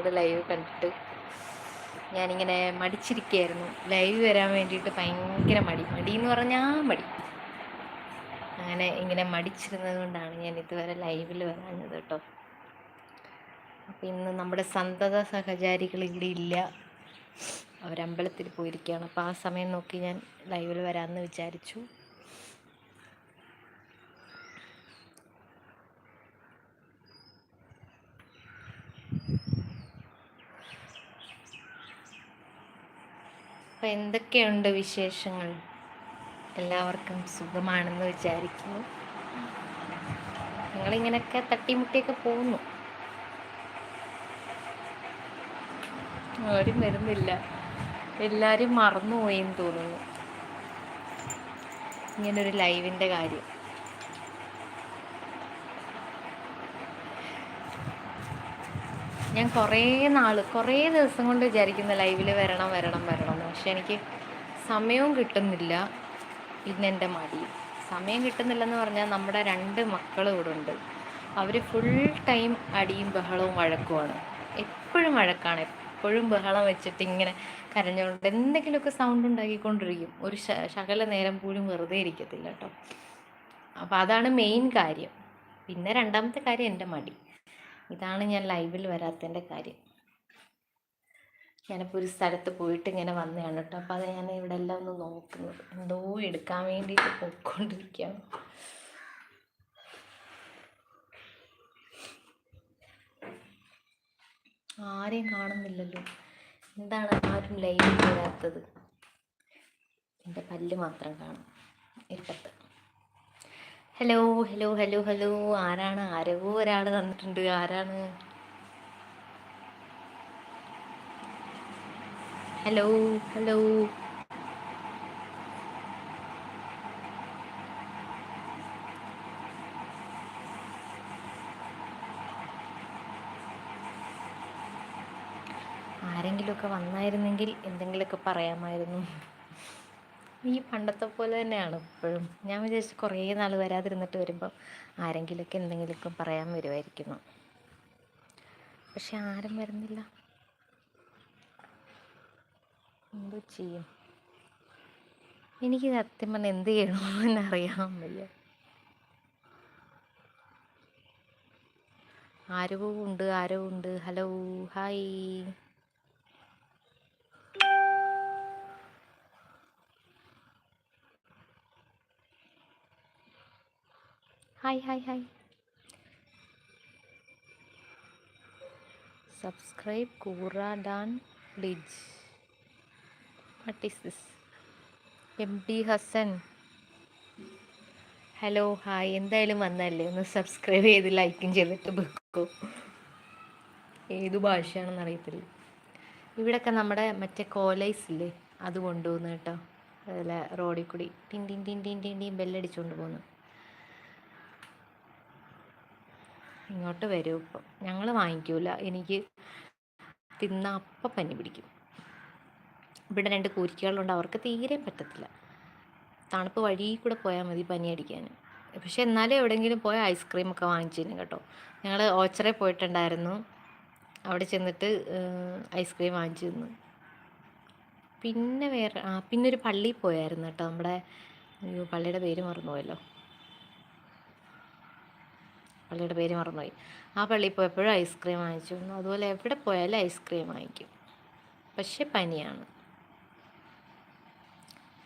നമ്മുടെ ലൈവ് കണ്ടിട്ട് ഞാനിങ്ങനെ മടിച്ചിരിക്കുകയായിരുന്നു. ലൈവ് വരാൻ വേണ്ടിയിട്ട് ഭയങ്കര മടി. മടി എന്ന് പറഞ്ഞാൽ മടി. അങ്ങനെ ഇങ്ങനെ മടിച്ചിരുന്നത് കൊണ്ടാണ് ഞാൻ ഇതുവരെ ലൈവിൽ വരാഞ്ഞത് കേട്ടോ. അപ്പം ഇന്ന് നമ്മുടെ സന്തത സഹചാരികൾ ഇവിടെ ഇല്ല. അവരമ്പലത്തിൽ പോയിരിക്കുകയാണ്. അപ്പോൾ ആ സമയം നോക്കി ഞാൻ ലൈവിൽ വരാമെന്ന് വിചാരിച്ചു. അപ്പം എന്തൊക്കെയുണ്ട് വിശേഷങ്ങൾ? എല്ലാവർക്കും സുഖമാണെന്ന് വിചാരിക്കുന്നു. ഞങ്ങളിങ്ങനെയൊക്കെ തട്ടിമുട്ടിയൊക്കെ പോകുന്നു. ആരും വരുന്നില്ല. എല്ലാവരും മറന്നുപോയെന്ന് തോന്നുന്നു. ഇങ്ങനൊരു ലൈവിന്റെ കാര്യം. ഞാൻ കുറേ നാൾ കുറേ ദിവസം കൊണ്ട് വിചാരിക്കുന്ന ലൈവിൽ വരണം വരണം വരണം. പക്ഷെ എനിക്ക് സമയവും കിട്ടുന്നില്ല ഇന്നെന്റെ മടി. സമയം കിട്ടുന്നില്ലെന്ന് പറഞ്ഞാൽ നമ്മുടെ രണ്ട് മക്കൾ ഇവിടെ ഉണ്ട്. അവർ ഫുൾ ടൈം അടിയും ബഹളവും വഴക്കുമാണ്. എപ്പോഴും വഴക്കാണ്. എപ്പോഴും ബഹളം വെച്ചിട്ട് ഇങ്ങനെ കരഞ്ഞുകൊണ്ട് എന്തെങ്കിലുമൊക്കെ സൗണ്ട് ഉണ്ടാക്കിക്കൊണ്ടിരിക്കും. ഒരു ശകല നേരം പോലും വെറുതെ ഇരിക്കത്തില്ല കേട്ടോ. അപ്പോൾ അതാണ് മെയിൻ കാര്യം. പിന്നെ രണ്ടാമത്തെ കാര്യം എന്റെ മടി. ഇതാണ് ഞാൻ ലൈവിൽ വരാത്തതിന്റെ കാര്യം. ഞാനിപ്പോൾ ഒരു സ്ഥലത്ത് പോയിട്ട് ഇങ്ങനെ വന്നതാണ് കേട്ടോ. അപ്പോൾ അത് ഞാൻ ഇവിടെ എല്ലാം ഒന്ന് നോക്കുന്നത്. എന്തോ എടുക്കാൻ വേണ്ടിയിട്ട് പോയിക്കൊണ്ടിരിക്കുകയാണ്. ആരെയും കാണുന്നില്ലല്ലോ. എന്താണ് ആരും ലൈവ് വരാത്തത് എന്റെ പല്ല് മാത്രം കാണും. ഇരുട്ടത്ത് ഹലോ ഹലോ ഹലോ ഹലോ ആരാണ്? ആരോ ഒരാൾ തന്നിട്ടുണ്ട്. ആരാണ്? ഹലോ ഹലോ ആരെങ്കിലുമൊക്കെ വന്നായിരുന്നെങ്കിൽ എന്തെങ്കിലുമൊക്കെ പറയാമായിരുന്നു. ഈ പണ്ടത്തെ പോലെ തന്നെയാണ് ഇപ്പോഴും. ഞാൻ വിചാരിച്ചു കുറേ നാൾ വരാതിരുന്നിട്ട് വരുമ്പോൾ ആരെങ്കിലുമൊക്കെ എന്തെങ്കിലുമൊക്കെ പറയാൻ വരുമായിരിക്കുന്നു. പക്ഷെ ആരും വരുന്നില്ല. എന്തോ ചെയ്യും. എനിക്ക് സത്യം പറഞ്ഞാൽ എന്ത് ചെയ്യണമെന്ന് അറിയാൻ വയ്യ. ആരവും ഉണ്ട് ആരവും ഉണ്ട്. Hello hi. Hi hi hi. Subscribe കൂറ Dan please what is this M D Hasan hello hi എന്തായാലും വന്നല്ലേ ഒന്ന് സബ്സ്ക്രൈബ് ചെയ്ത് ലൈക്കും ചെയ്തിട്ട് വെക്കൂ. ഏതു ഭാഷയാണെന്ന് അറിയത്തില്ല. ഇവിടെയൊക്കെ നമ്മുടെ മറ്റേ കോലൈസ് ഇല്ലേ? അത് കൊണ്ടുപോകുന്നു കേട്ടോ. അതുപോലെ റോഡിൽ കൂടി ടിൻ ടിൻ ടിൻ ടിൻ ടിൻ ടിൻ ബെല്ലടിച്ചുകൊണ്ട് പോകുന്നു. ഇങ്ങോട്ട് വരും ഇപ്പം. ഞങ്ങൾ വാങ്ങിക്കൂല. എനിക്ക് തിന്ന അപ്പം പനി പിടിക്കും. ഇവിടെ രണ്ട് കൂരിക്കകളുണ്ട്. അവർക്ക് തീരെ പറ്റത്തില്ല. തണുപ്പ് വഴി കൂടെ പോയാൽ മതി പനി അടിക്കാൻ. പക്ഷെ എന്നാലും എവിടെയെങ്കിലും പോയി ഐസ്ക്രീം ഒക്കെ വാങ്ങിച്ചിരുന്നു കേട്ടോ. ഞങ്ങൾ ഓച്ചറയിൽ പോയിട്ടുണ്ടായിരുന്നു. അവിടെ ചെന്നിട്ട് ഐസ്ക്രീം വാങ്ങിച്ചിരുന്നു പിന്നെ വേറെ ആ പിന്നെ ഒരു പള്ളിയിൽ പോയായിരുന്നു കേട്ടോ. നമ്മുടെ അയ്യോ പള്ളിയുടെ പേര് മറന്നുപോയല്ലോ. പള്ളിയുടെ പേര് മറന്നുപോയി. ആ പള്ളിയിൽ പോയപ്പോഴും ഐസ്ക്രീം വാങ്ങിച്ചു അതുപോലെ എവിടെ പോയാലും ഐസ്ക്രീം വാങ്ങിക്കും. പക്ഷെ പനിയാണ്.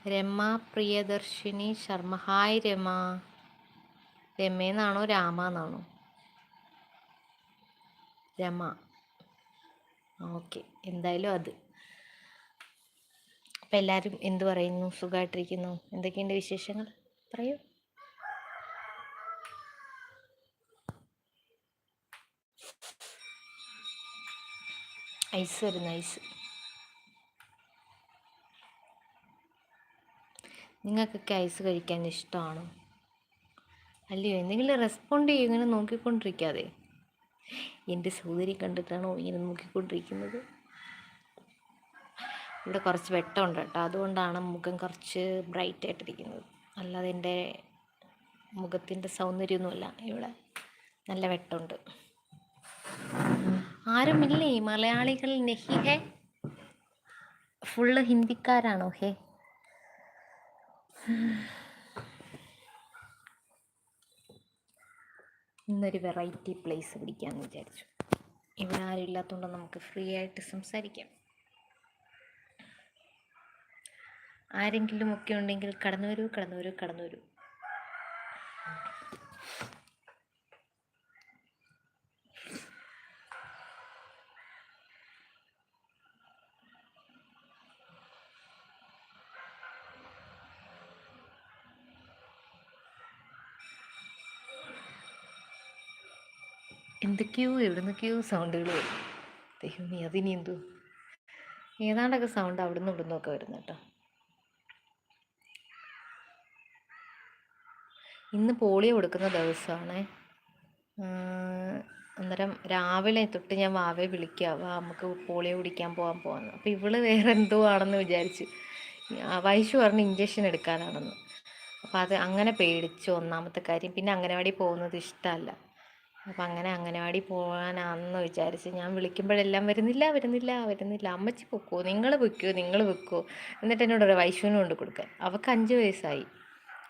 രമ പ്രിയദർശിനി ശർമ്മ. ഹായ് രമ. രമേന്നാണോ രാമ എന്നാണോ? രമ. ഓക്കെ എന്തായാലും അത്. അപ്പം എല്ലാവരും എന്ത് പറയുന്നു? സുഖമായിട്ടിരിക്കുന്നു എന്തൊക്കെയുണ്ട് വിശേഷങ്ങൾ? പറയൂ. ഐസ് വരുന്നു ഐസ്. നിങ്ങൾക്കൊക്കെ ഐസ് കഴിക്കാൻ ഇഷ്ടമാണോ? അല്ലയോ എന്തെങ്കിലും റെസ്പോണ്ട് ചെയ്യും ഇങ്ങനെ നോക്കിക്കൊണ്ടിരിക്കാതെ. എന്റെ സൗകര്യം കണ്ടിട്ടാണോ ഇങ്ങനെ നോക്കിക്കൊണ്ടിരിക്കുന്നത്? ഇവിടെ കുറച്ച് വെട്ടമുണ്ട് കേട്ടോ. അതുകൊണ്ടാണ് മുഖം കുറച്ച് ബ്രൈറ്റ് ആയിട്ടിരിക്കുന്നത്. അല്ലാതെ എന്റെ മുഖത്തിന്റെ സൗന്ദര്യമൊന്നുമല്ല. ഇവിടെ നല്ല വെട്ടമുണ്ട്. ആരുമില്ലേ? മലയാളികൾ നെഹി ഹേ? ഫുള്ള് ഹിന്ദിക്കാരാണോ ഹേ? ഇന്നൊരു വെറൈറ്റി പ്ലേസ് പിടിക്കാമെന്ന് വിചാരിച്ചു. ഇവിടെ ആരും ഇല്ലാത്തതുകൊണ്ട് നമുക്ക് ഫ്രീ ആയിട്ട് സംസാരിക്കാം. ആരെങ്കിലും ഒക്കെ ഉണ്ടെങ്കിൽ കടന്നു വരൂ കടന്നു വരൂ കടന്നു വരൂ എന്തൊക്കെയോ എവിടുന്നൊക്കെയോ സൗണ്ടുകൾ വരും. ദൈവമേ അതിനി എന്തോ? ഏതാണ്ടൊക്കെ സൗണ്ട് അവിടുന്ന് ഇവിടുന്നൊക്കെ വരുന്നു കേട്ടോ. ഇന്ന് പോളിയോ കൊടുക്കുന്ന ദിവസമാണ്. അന്നേരം രാവിലെ തൊട്ട് ഞാൻ വാവെ വിളിക്കുക വാ നമുക്ക് പോളിയോ കുടിക്കാൻ പോകാൻ പോകാമെന്ന് അപ്പോൾ ഇവൾ വേറെ എന്തോ ആണെന്ന് വിചാരിച്ചു വൈശു പറഞ്ഞ് ഇഞ്ചക്ഷൻ എടുക്കാനാണെന്ന്. അപ്പോൾ അത് അങ്ങനെ പേടിച്ചു ഒന്നാമത്തെ കാര്യം. പിന്നെ അംഗനവാടി പോകുന്നത് ഇഷ്ടമല്ല. അപ്പം അങ്ങനെ അംഗനവാടി പോകാനാണെന്ന് വിചാരിച്ച് ഞാൻ വിളിക്കുമ്പോഴെല്ലാം വരുന്നില്ല വരുന്നില്ല വരുന്നില്ല. അമ്മച്ചി പൊക്കോ? നിങ്ങൾ വെക്കോ നിങ്ങൾ വെക്കോ എന്നിട്ട് എന്നോട് ഒരു വൈശുവിനും കൊണ്ട് കൊടുക്കാൻ. അവൾക്ക് അഞ്ച് വയസ്സായി.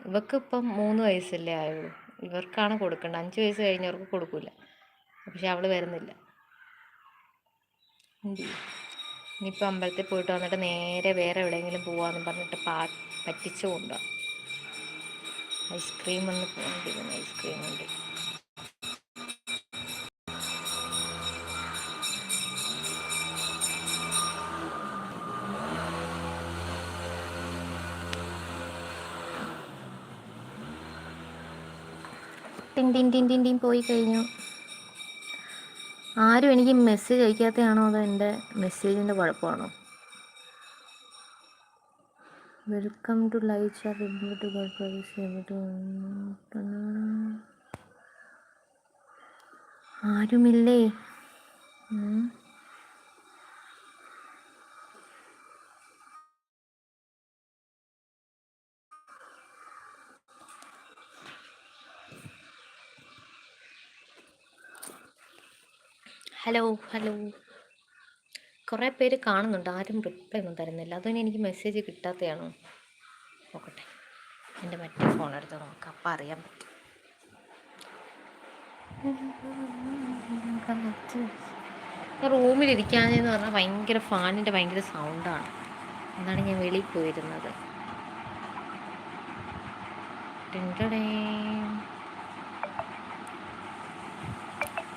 ഇവക്ക് ഇപ്പം മൂന്ന് വയസ്സല്ലേ ആയുള്ളൂ. ഇവർക്കാണ് കൊടുക്കേണ്ടത്. അഞ്ച് വയസ്സ് കഴിഞ്ഞവർക്ക് കൊടുക്കില്ല പക്ഷെ അവൾ വരുന്നില്ല. ഇനിയിപ്പോൾ അമ്പലത്തിൽ പോയിട്ട് വന്നിട്ട് നേരെ വേറെ എവിടെയെങ്കിലും പോവാന്ന് പറഞ്ഞിട്ട് പാ പറ്റിച്ചു കൊണ്ടുപോകാം ഐസ്ക്രീം ഒന്ന് പോകേണ്ടി ഐസ്ക്രീം ഉണ്ട് ടിൻ ടിൻ ടിൻ ടിൻ പോയി കഴിഞ്ഞു. ആരും എനിക്ക് മെസ്സേജ് അയക്കാത്തതാണോ അതോ എന്റെ മെസ്സേജിന്റെ കുഴപ്പമാണോ? Welcome to live chat to ആരുമില്ലേ? Hello hello. കുറേ പേര് കാണുന്നുണ്ട്. ആരും റിപ്ലൈ ഒന്നും തരുന്നില്ല. അതുകൊണ്ട് എനിക്ക് മെസ്സേജ് കിട്ടാത്തതാണോ നോക്കട്ടെ. എന്റെ മറ്റേ ഫോൺ എടുത്ത് നോക്കാം. അപ്പം അറിയാൻ പറ്റും. റൂമിലിരിക്കാനെന്ന് പറഞ്ഞാൽ ഭയങ്കര ഫാനിന്റെ ഭയങ്കര സൗണ്ടാണ് എന്നാണ് ഞാൻ വെളിയിൽ പോയിരുന്നത്. ടിൻടടേ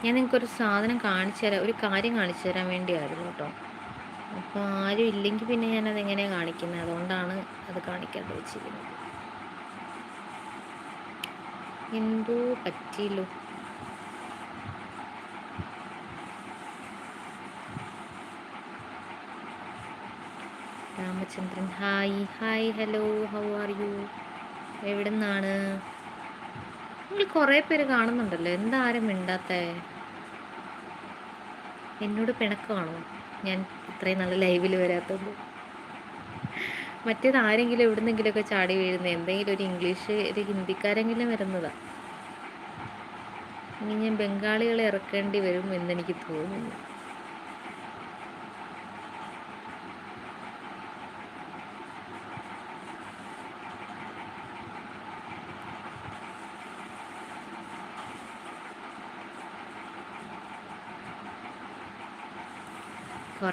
ഞാൻ നിങ്ങൾക്കൊരു സാധനം കാണിച്ചു തരാം ഒരു കാര്യം കാണിച്ചു തരാൻ വേണ്ടിയായിരുന്നു കേട്ടോ. അപ്പോൾ ആരും ഇല്ലെങ്കിൽ പിന്നെ ഞാനത് എങ്ങനെയാണ് കാണിക്കുന്നത്? അതുകൊണ്ടാണ് അത് കാണിക്കാണ്ട് വെച്ചിരിക്കുന്നത്. എന്തോ പറ്റിയല്ലോ. Ramachandran hi. Hi hello. How are you? എവിടെ നിന്നാണ് നിങ്ങൾ കുറേ പേര് കാണുന്നുണ്ടല്ലോ. എന്താരും മിണ്ടാത്തേ? എന്നോട് പിണക്കമാണോ? ഞാൻ ഇത്രയും നല്ല ലൈവിൽ വരാത്തത്. മറ്റേത് ആരെങ്കിലും എവിടുന്നെങ്കിലുമൊക്കെ ചാടി വീഴുന്ന എന്തെങ്കിലും ഒരു ഇംഗ്ലീഷ് ഒരു ഹിന്ദിക്കാരെങ്കിലും വരുന്നതാണ് ഇനി ഞാൻ ബംഗാളികളെ ഇറക്കേണ്ടി വരും എന്നെനിക്ക് തോന്നുന്നു.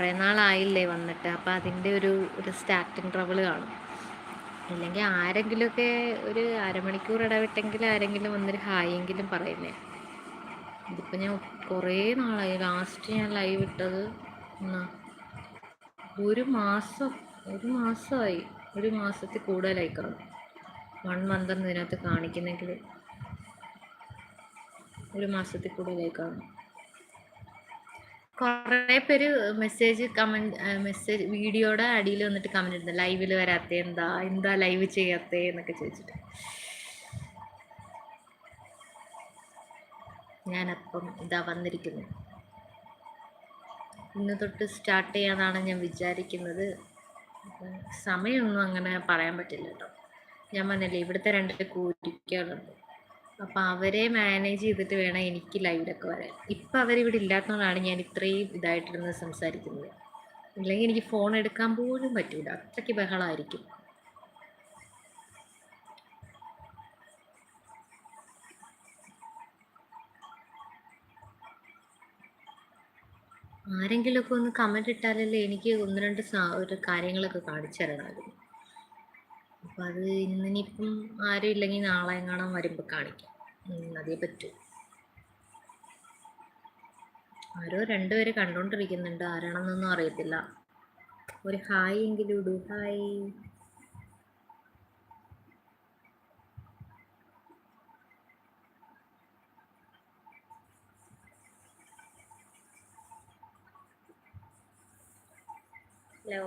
കുറേ നാളായില്ലേ വന്നിട്ട്. അപ്പം അതിന്റെ ഒരു ഒരു സ്റ്റാർട്ടിങ് ട്രബിൾ കാണും. ഇല്ലെങ്കിൽ ആരെങ്കിലുമൊക്കെ ഒരു അരമണിക്കൂർ ഇടവിട്ടെങ്കിൽ ആരെങ്കിലും വന്നൊരു ഹായെങ്കിലും പറയുന്നേ ഇതിപ്പോൾ ഞാൻ കുറേ നാളായി. ലാസ്റ്റ് ഞാൻ ലൈവ് ഇട്ടത് എന്നാ ഒരു മാസം ഒരു മാസമായി ഒരു മാസത്തിൽ കൂടുതലായി കാണും. വൺ മന്ത് ഇതിനകത്ത് കാണിക്കുന്നെങ്കിൽ ഒരു മാസത്തിൽ കൂടുതലായി കാണും. കുറേ പേര് മെസ്സേജ് കമന്റ് മെസ്സേജ് വീഡിയോയുടെ അടിയിൽ വന്നിട്ട് കമന്റ് ഇടുന്നത് ലൈവിൽ വരാത്ത എന്താ? എന്താ ലൈവ് ചെയ്യാത്തേ എന്നൊക്കെ ചോദിച്ചിട്ട്. ഞാനപ്പം ഇതാ വന്നിരിക്കുന്നു. ഇന്ന് തൊട്ട് സ്റ്റാർട്ട് ചെയ്യാന്നാണ് ഞാൻ വിചാരിക്കുന്നത്. സമയമൊന്നും അങ്ങനെ പറയാൻ പറ്റില്ല കേട്ടോ. ഞാൻ പറഞ്ഞില്ലേ ഇവിടുത്തെ രണ്ട് കൂരിക്കുകളുണ്ട് അപ്പം അവരെ മാനേജ് ചെയ്തിട്ട് വേണം എനിക്ക് ലൈവിലൊക്കെ വരാൻ. ഇപ്പം അവരിവിടെ ഇല്ലാത്തതുകൊണ്ടാണ് ഞാൻ ഇത്രയും ഇതായിട്ടിരുന്ന് സംസാരിക്കുന്നത്. ഇല്ലെങ്കിൽ എനിക്ക് ഫോൺ എടുക്കാൻ പോലും പറ്റൂല. അത്രയ്ക്ക് ബഹളമായിരിക്കും ആരെങ്കിലുമൊക്കെ ഒന്ന് കമന്റ് ഇട്ടാലല്ലേ എനിക്ക് ഒന്ന് രണ്ട് ഒരു കാര്യങ്ങളൊക്കെ കാണിച്ചു തരണമായിരുന്നു അപ്പം അത് ഇന്നിനിപ്പം ആരും ഇല്ലെങ്കിൽ നാളെ എങ്ങാണം വരുമ്പോൾ കാണിക്കാം. അതേ പറ്റൂ. ആരോ രണ്ടുപേരെ കണ്ടുകൊണ്ടിരിക്കുന്നുണ്ട് ആരാണെന്നൊന്നും അറിയത്തില്ല. ഒരു ഹായ് എങ്കിലും ഇടൂ. ഹായ്. ഹലോ.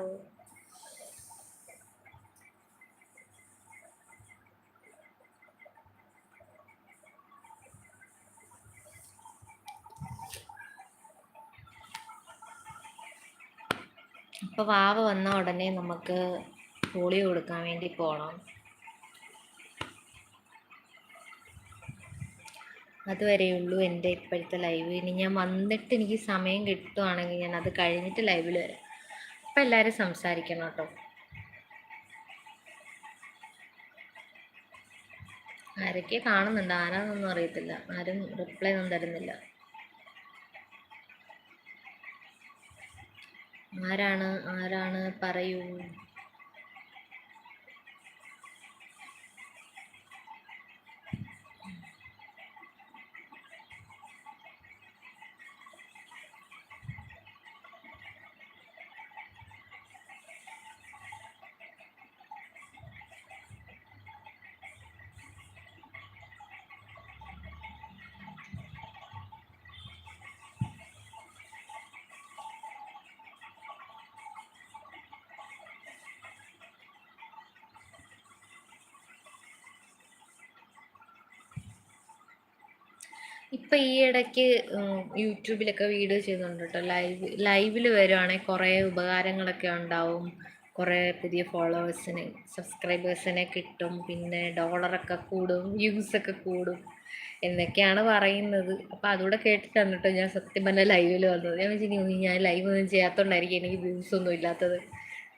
വാവ വന്ന ഉടനെ നമുക്ക് പോളിയോ കൊടുക്കാൻ വേണ്ടി പോകണം അതുവരെയുള്ളൂ എന്റെ ഇപ്പോഴത്തെ ലൈവ്. ഇനി ഞാൻ വന്നിട്ട് എനിക്ക് സമയം കിട്ടുവാണെങ്കിൽ ഞാൻ അത് കഴിഞ്ഞിട്ട് ലൈവിൽ വരാം. അപ്പം എല്ലാവരും സംസാരിക്കണം കേട്ടോ. ആരൊക്കെ കാണുന്നുണ്ട്. ആരാന്നൊന്നും അറിയത്തില്ല. ആരും റിപ്ലൈ ഒന്നും തരുന്നില്ല. ആരാണ് ആരാണ് പറയൂ. ഇപ്പൊ ഈ ഇടയ്ക്ക് യൂട്യൂബിലൊക്കെ വീഡിയോ ചെയ്യുന്നുണ്ട് കേട്ടോ ലൈവ് ലൈവിൽ വരുവാണെങ്കിൽ കുറേ ഉപകാരങ്ങളൊക്കെ ഉണ്ടാവും. കുറേ പുതിയ ഫോളോവേഴ്സിന് സബ്സ്ക്രൈബേഴ്സിനെ കിട്ടും. പിന്നെ ഡോളറൊക്കെ കൂടും വ്യൂസ് ഒക്കെ കൂടും. എന്നൊക്കെയാണ് പറയുന്നത്. അപ്പോൾ അതുകൂടെ കേട്ടിട്ടാണ് കേട്ടോ ഞാൻ സത്യം പറഞ്ഞ ലൈവിൽ വന്നത്. ഞാൻ വെച്ചിട്ടുണ്ടെങ്കിൽ ഞാൻ ലൈവ് ഒന്നും ചെയ്യാത്തതുകൊണ്ടായിരിക്കും എനിക്ക് വ്യൂസ് ഒന്നും ഇല്ലാത്തത്.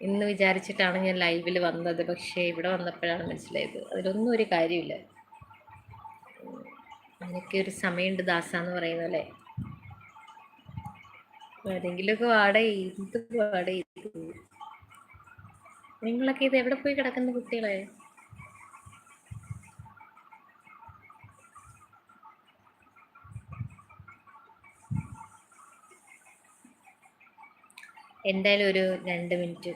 എന്ന് വിചാരിച്ചിട്ടാണ് ഞാൻ ലൈവിൽ വന്നത്. പക്ഷേ ഇവിടെ വന്നപ്പോഴാണ് മനസ്സിലായത്. അതിലൊന്നും ഒരു കാര്യമില്ല അതിനൊക്കെ ഒരു സമയമുണ്ട് ദാസ എന്ന് പറയുന്നല്ലേ ആരെങ്കിലുമൊക്കെ വാടേ ഇത് വാടേ നിങ്ങളൊക്കെ ഇത് എവിടെ പോയി കിടക്കുന്ന കുട്ടികളെ? എന്തായാലും ഒരു രണ്ട് മിനിറ്റ്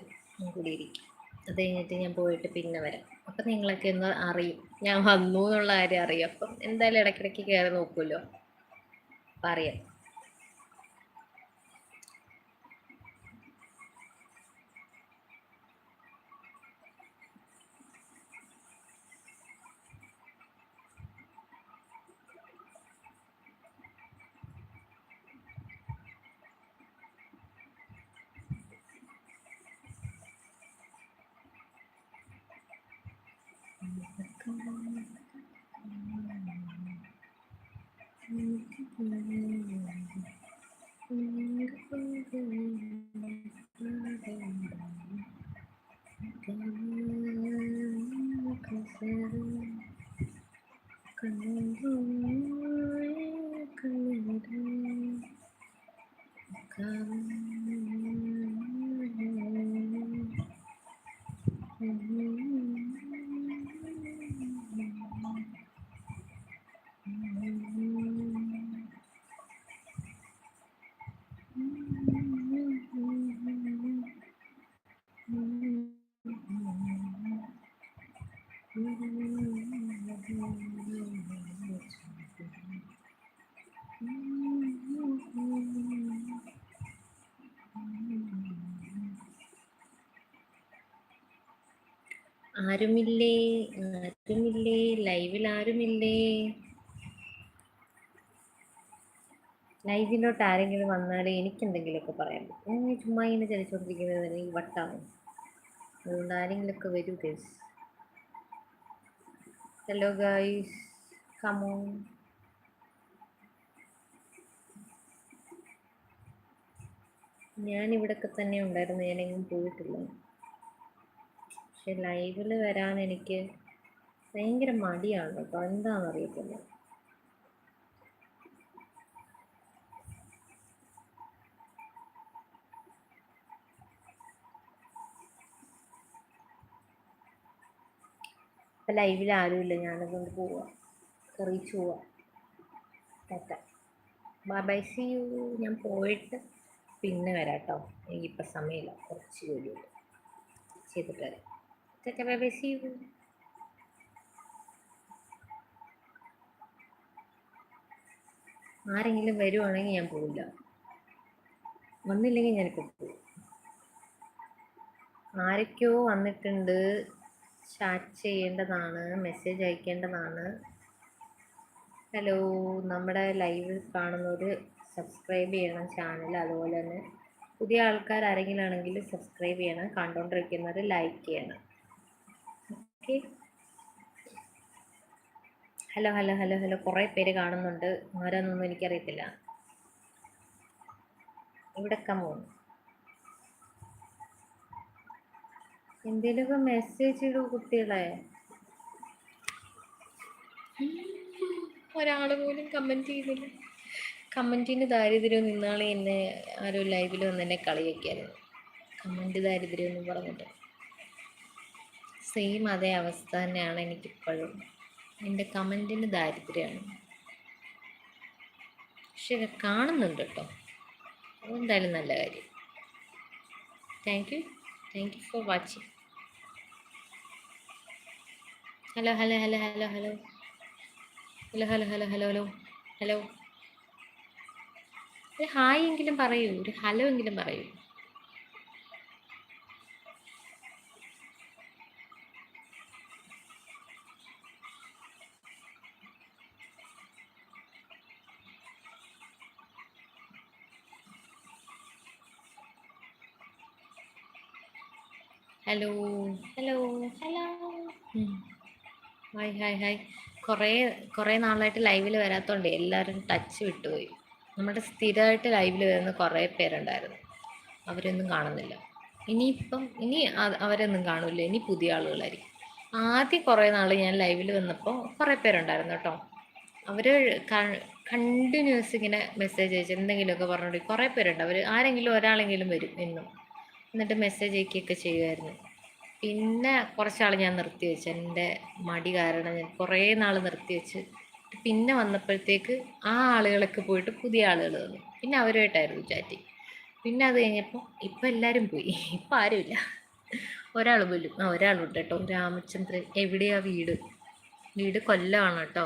കൂടി ഇരിക്കും. അത് കഴിഞ്ഞിട്ട് ഞാൻ പോയിട്ട് പിന്നെ വരാം. അപ്പം നിങ്ങളൊക്കെ ഒന്ന് അറിയും. ഞാൻ വന്നു എന്നുള്ള കാര്യം അറിയും. അപ്പം എന്തായാലും ഇടയ്ക്കിടയ്ക്ക് കയറി നോക്കുമല്ലോ. അപ്പം അറിയാം Canção, canção. ആരുമില്ലേ? ആരുമില്ലേ? ലൈവിൽ ആരുമില്ലേ? ലൈവിലോട്ട് ആരെങ്കിലും വന്നാൽ എനിക്ക് പറയാൻ പറ്റും. ഞാൻ ചുമ്മാ ഇങ്ങനെ ചലിച്ചുകൊണ്ടിരിക്കുന്നത് ഈ വട്ടാണ്. അതുകൊണ്ട് ആരെങ്കിലുമൊക്കെ വരൂ ഗൈസ് ഹലോ ഗൈസ് കമോ ഞാൻ ഇവിടൊക്കെ തന്നെ ഉണ്ടായിരുന്നു. ഞാനെങ്ങും പോയിട്ടില്ല. പക്ഷെ ലൈവിൽ വരാൻ എനിക്ക് ഭയങ്കര മടിയാണ്. കേട്ടോ. എന്താണെന്ന് അറിയത്തില്ല. ഇപ്പം ലൈവിൽ ആരുമില്ല. ഞാനതുകൊണ്ട് പോവാം. അറിയിച്ചു പോവാം. Tata bye bye see you ഞാൻ പോയിട്ട് പിന്നെ വരാം കേട്ടോ. എനിക്കിപ്പോൾ സമയമില്ല. കുറച്ച് ജോലിയുണ്ട്. ചെയ്തിട്ട് വരാം. ബൈ ബൈ സി യു ആരെങ്കിലും വരുവാണെങ്കിൽ ഞാൻ പോവില്ല. വന്നില്ലെങ്കിൽ ഞാൻ പോകും ആരൊക്കെയോ വന്നിട്ടുണ്ട്. ചാറ്റ് ചെയ്യേണ്ടതാണ് മെസ്സേജ് അയക്കേണ്ടതാണ്. ഹലോ നമ്മുടെ ലൈവ് കാണുന്നവർ സബ്സ്ക്രൈബ് ചെയ്യണം ചാനൽ അതുപോലെ തന്നെ പുതിയ ആൾക്കാർ ആരെങ്കിലും ആണെങ്കിൽ സബ്സ്ക്രൈബ് ചെയ്യണം. കണ്ടുകൊണ്ടിരിക്കുന്നവർ ലൈക്ക് ചെയ്യണം. Okay. Hello hello hello hello. കുറേ പേര് കാണുന്നുണ്ട്. ആരാന്നൊന്നും എനിക്കറിയത്തില്ല. ഇവിടെ പോകുന്നു എന്തെങ്കിലും മെസ്സേജ് ഇടൂ കുട്ടികളെ. ഒരാൾ പോലും കമന്റ് ചെയ്തില്ല കമന്റിന് ദാരിദ്ര്യം നിന്നാളെ എന്നെ ആരോ ലൈവിൽ വന്ന് എന്നെ കളിയാക്കിയായിരുന്നു. കമന്റ് ദാരിദ്ര്യം എന്നും പറഞ്ഞിട്ട്. സെയിം അതേ അവസ്ഥ തന്നെയാണ് എനിക്കിപ്പോഴും. എന്റെ കമന്റിന് ദാരിദ്ര്യമാണ്. പക്ഷെ കാണുന്നുണ്ട് കേട്ടോ. അതെന്തായാലും നല്ല കാര്യം. Thank you thank you for watching hello hello hello hello hello hello hello hello hello hello hello ഒരു ഹായ് എങ്കിലും പറയൂ. ഒരു ഹലോ എങ്കിലും പറയൂ. Hello hello hello hi hi hi കുറേ കുറേ നാളായിട്ട് ലൈവിൽ വരാത്തതുകൊണ്ട് എല്ലാവരും ടച്ച് വിട്ടുപോയി. നമ്മുടെ സ്ഥിരമായിട്ട് ലൈവിൽ വരുന്ന കുറേ പേരുണ്ടായിരുന്നു. അവരൊന്നും കാണുന്നില്ല. ഇനിയിപ്പം ഇനി അവരൊന്നും കാണില്ല. ഇനി പുതിയ ആളുകളായിരിക്കും. ആദ്യം കുറേ നാൾ ഞാൻ ലൈവിൽ വന്നപ്പോൾ കുറേ പേരുണ്ടായിരുന്നു കേട്ടോ. അവർ കണ്ടിന്യൂസ് ഇങ്ങനെ മെസ്സേജ് അയച്ച് എന്തെങ്കിലുമൊക്കെ പറഞ്ഞുകൊണ്ട് കുറേ പേരുണ്ട്. അവർ ആരെങ്കിലും ഒരാളെങ്കിലും വരും എന്നും. എന്നിട്ട് മെസ്സേജ് അയക്കുകയൊക്കെ ചെയ്യുമായിരുന്നു പിന്നെ കുറച്ചാൾ ഞാൻ നിർത്തി വെച്ചു. എന്റെ മടി കാരണം ഞാൻ കുറേ നാൾ നിർത്തി വെച്ച്. പിന്നെ വന്നപ്പോഴത്തേക്ക് ആ ആളുകളൊക്കെ പോയിട്ട് പുതിയ ആളുകൾ വന്നു. പിന്നെ അവരുമായിട്ടായിരുന്നു ചാറ്റിങ് പിന്നെ അത് കഴിഞ്ഞപ്പോൾ ഇപ്പം എല്ലാവരും പോയി. ഇപ്പം ആരുമില്ല. ഒരാൾ പോലും. ആ ഒരാളുണ്ട് കേട്ടോ. രാമചന്ദ്രൻ. എവിടെയാ വീട്? വീട് കൊല്ലമാണ് കേട്ടോ.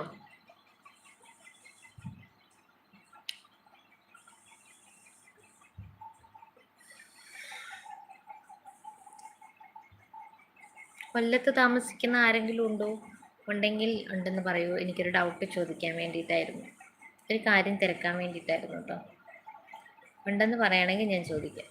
കൊല്ലത്ത് താമസിക്കുന്ന ആരെങ്കിലും ഉണ്ടോ? ഉണ്ടെങ്കിൽ ഉണ്ടെന്ന് പറയൂ. എനിക്കൊരു ഡൗട്ട് ചോദിക്കാൻ വേണ്ടിയിട്ടായിരുന്നു. ഒരു കാര്യം തിരക്കാൻ വേണ്ടിയിട്ടായിരുന്നു കേട്ടോ ഉണ്ടെന്ന് പറയുകയാണെങ്കിൽ ഞാൻ ചോദിക്കാം.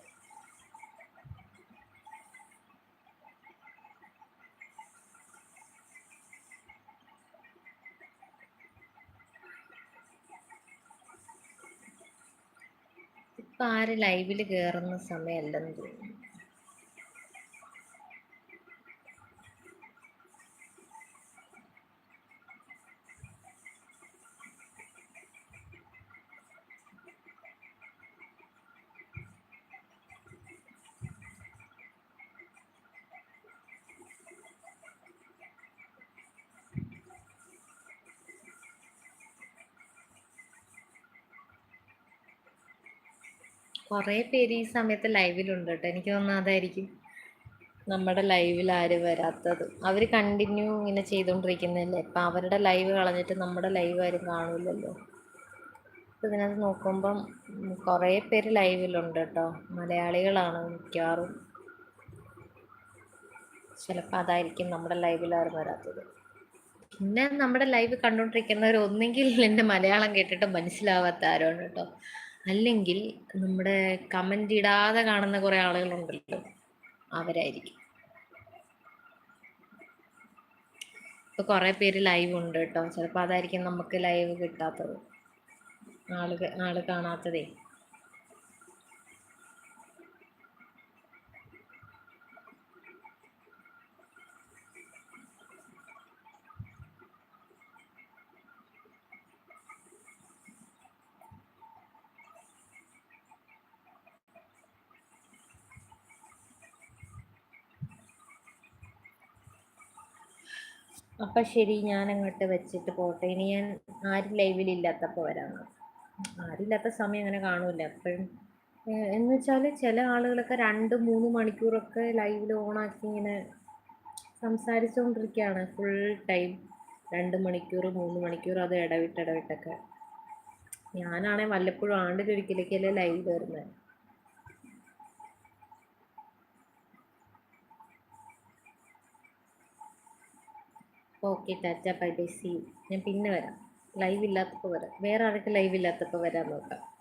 ഇപ്പം ആര് ലൈവിൽ കയറുന്ന സമയമല്ലെന്ന് തോന്നുന്നു. കുറേ പേര് ഈ സമയത്ത് ലൈവിലുണ്ട് കേട്ടോ. എനിക്ക് തോന്നുന്നു അതായിരിക്കും നമ്മുടെ ലൈവിൽ ആരും വരാത്തത്. അവർ കണ്ടിന്യൂ ഇങ്ങനെ ചെയ്തുകൊണ്ടിരിക്കുന്നതല്ലേ ഇപ്പം അവരുടെ ലൈവ് കളഞ്ഞിട്ട് നമ്മുടെ ലൈവ് ആരും കാണില്ലല്ലോ. ഇതിനകത്ത് നോക്കുമ്പം കുറേ പേര് ലൈവിലുണ്ട് കേട്ടോ. മലയാളികളാണ് മിക്കവാറും. ചിലപ്പോൾ അതായിരിക്കും നമ്മുടെ ലൈവിൽ ആരും വരാത്തത്. പിന്നെ നമ്മുടെ ലൈവ് കണ്ടുകൊണ്ടിരിക്കുന്നവർ ഒന്നെങ്കിൽ എന്റെ മലയാളം കേട്ടിട്ട് മനസ്സിലാവാത്ത ആരാണ് കേട്ടോ. അല്ലെങ്കിൽ നമ്മുടെ കമന്റ് ഇടാതെ കാണുന്ന കുറേ ആളുകളുണ്ടല്ലോ. അവരായിരിക്കും. ഇപ്പൊ കുറെ പേര് ലൈവ് ഉണ്ട് കേട്ടോ. ചിലപ്പോൾ അതായിരിക്കും നമുക്ക് ലൈവ് കിട്ടാത്തത്. ആൾ ആൾ കാണാത്തതേ. അപ്പം ശരി ഞാൻ അങ്ങോട്ട് വെച്ചിട്ട് പോട്ടെ. ഇനി ഞാൻ ആരും ലൈവിൽ വരാം ആരില്ലാത്ത സമയം അങ്ങനെ കാണൂല എപ്പോഴും എന്ന് വെച്ചാൽ ചില ആളുകളൊക്കെ രണ്ട് മൂന്ന് മണിക്കൂറൊക്കെ ലൈവിൽ ഓണാക്കി ഇങ്ങനെ സംസാരിച്ചുകൊണ്ടിരിക്കുകയാണ് ഫുൾ ടൈം രണ്ട് മണിക്കൂർ മൂന്ന് മണിക്കൂർ അത് ഇടവിട്ട് ഇടവിട്ടൊക്കെ ഞാനാണെങ്കിൽ വല്ലപ്പോഴും ആണ്ടിലൊരിക്കലേക്കല്ലേ ലൈവ് വരുന്നത് okay tata bye bye see ഞാൻ പിന്നെ വരാം. ലൈവ് ഇല്ലാത്തപ്പോൾ വരാം. വേറെ ആരൊക്കെ ലൈവ് ഇല്ലാത്തപ്പോൾ വരാൻ നോക്കാം?